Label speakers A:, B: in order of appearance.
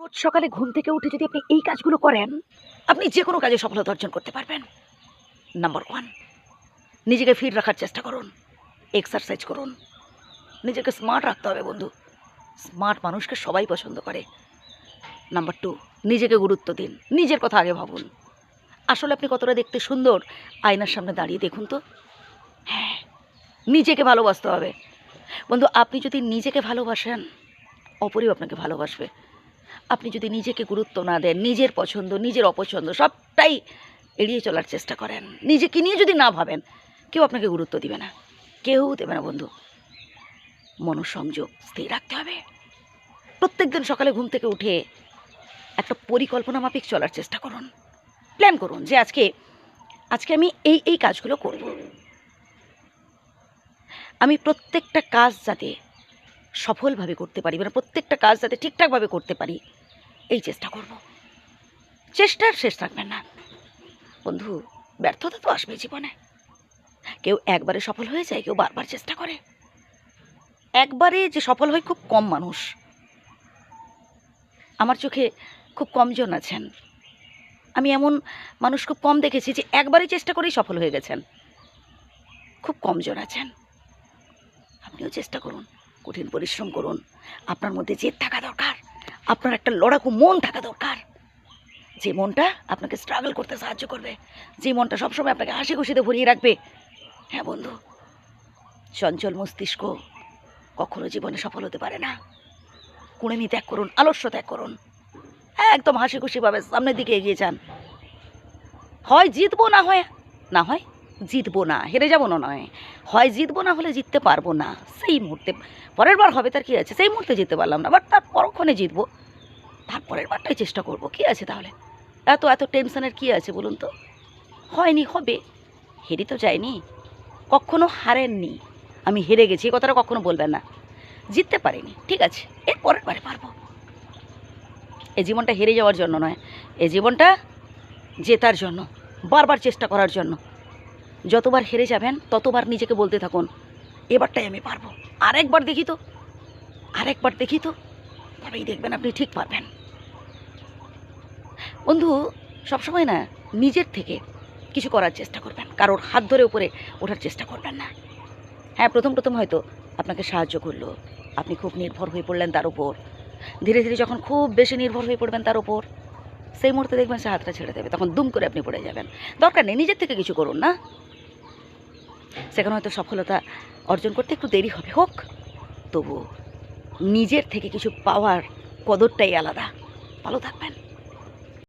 A: রোজ সকালে ঘুম থেকে উঠে যদি আপনি এই কাজগুলো করেন, আপনি যে কোনো কাজে সফলতা অর্জন করতে পারবেন। নাম্বার ওয়ান নিজেকে ফিট রাখার চেষ্টা করুন এক্সারসাইজ করুন। নিজেকে স্মার্ট রাখতে হবে বন্ধু। স্মার্ট মানুষকে সবাই পছন্দ করে। নাম্বার টু নিজেকে গুরুত্ব দিন। নিজের কথা আগে ভাবুন। আসলে আপনি কতটা দেখতে সুন্দর, আয়নার সামনে দাঁড়িয়ে দেখুন তো। হ্যাঁ নিজেকে ভালোবাসতে হবে। বন্ধু, আপনি যদি নিজেকে ভালোবাসেন, অপরেও আপনাকে ভালোবাসবে। আপনি যদি নিজেকে গুরুত্ব না দেন, নিজের পছন্দ, নিজের অপছন্দ, সবটাই এড়িয়ে চলার চেষ্টা করেন। নিজেকে নিয়ে যদি না ভাবেন, কেউ আপনাকে গুরুত্ব দিবে না। কেউ দেবে না, বন্ধু। মনোসংযোগ স্থির রাখতে হবে। প্রত্যেকদিন সকালে ঘুম থেকে উঠে একটা পরিকল্পনা মাফিক চলার চেষ্টা করুন। প্ল্যান করুন যে আজকে আজকে আমি এই এই কাজগুলো করব। আমি প্রত্যেকটা কাজ যাতে সফলভাবে করতে পারি মানে প্রত্যেকটা কাজ যাতে ঠিকঠাকভাবে করতে পারি, এই চেষ্টা করব। চেষ্টার শেষ রাখবেন না। বন্ধু, ব্যর্থতা তো আসবে জীবনে। কেউ একবারে সফল হয়ে যায়, কেউ বারবার চেষ্টা করে। একবারে যে সফল হয় খুব কম মানুষ। আমার চোখে খুব কমজন আছেন। আমি এমন মানুষ খুব কম দেখেছি যে একবারই চেষ্টা করেই সফল হয়ে গেছেন। খুব কমজন আছেন। আপনিও চেষ্টা করুন। কঠিন পরিশ্রম করুন। আপনার মধ্যে জেদ থাকা দরকার। আপনার একটা লড়াকু মন থাকা দরকার। যে মনটা আপনাকে স্ট্রাগল করতে সাহায্য করবে, যে মনটা সবসময় আপনাকে হাসি খুশিতে ভরিয়ে রাখবে। হ্যাঁ বন্ধু, চঞ্চল মস্তিষ্ক কখনো জীবনে সফল হতে পারে না। কুড়েমি ত্যাগ করুন, আলস্য ত্যাগ করুন। একদম হাসি খুশিভাবে সামনের দিকে এগিয়ে যান। হয় জিতবো না হয় না হয় জিতবো না, হেরে যাব না নয়। হয় জিতবো না হলে জিততে পারব না। সেই মুহূর্তে, পরের বার হবে তার কী আছে? সেই মুহূর্তে জিততে পারলাম না বাট তার পরক্ষণে জিতবো। তার পরের বারটাই চেষ্টা করব, কী আছে তাহলে? এত এত টেনশনের কী আছে বলুন তো? হয়নি, হবে। হেরে তো যায়নি। কখনো হারেননি। আমি হেরে গেছি এই কথাটা কখনো বলবেন না। জিততে পারিনি, ঠিক আছে। এর পরের বারে পারব। এ জীবনটা হেরে যাওয়ার জন্য নয়, এ জীবনটা জেতার জন্য, বারবার চেষ্টা করার জন্য। যতবার হেরে যাবেন, ততবার নিজেকে বলতে থাকুন, এবারটাই আমি পারব। আরেকবার দেখি তো, আরেকবার দেখি তো, তবেই দেখবেন আপনি ঠিক পারবেন। বন্ধু, সবসময় না, নিজের থেকে কিছু করার চেষ্টা করবেন, কারোর হাত ধরে উপরে ওঠার চেষ্টা করবেন না। হ্যাঁ প্রথম প্রথম হয়তো আপনাকে সাহায্য করল, আপনি খুব নির্ভর হয়ে পড়লেন তার উপর। ধীরে ধীরে যখন খুব বেশি নির্ভর হয়ে পড়বেন তার উপর সেই মুহূর্তে দেখবেন সে হাতটা ছেড়ে দেবে, তখন দুম করে আপনি পড়ে যাবেন। দরকার নেই, নিজের থেকে কিছু করুন না। সেখানে হয়তো সফলতা অর্জন করতে একটু দেরি হবে। হোক তবু নিজের থেকে কিছু পাওয়ার কদরটাই আলাদা। ভালো থাকবেন।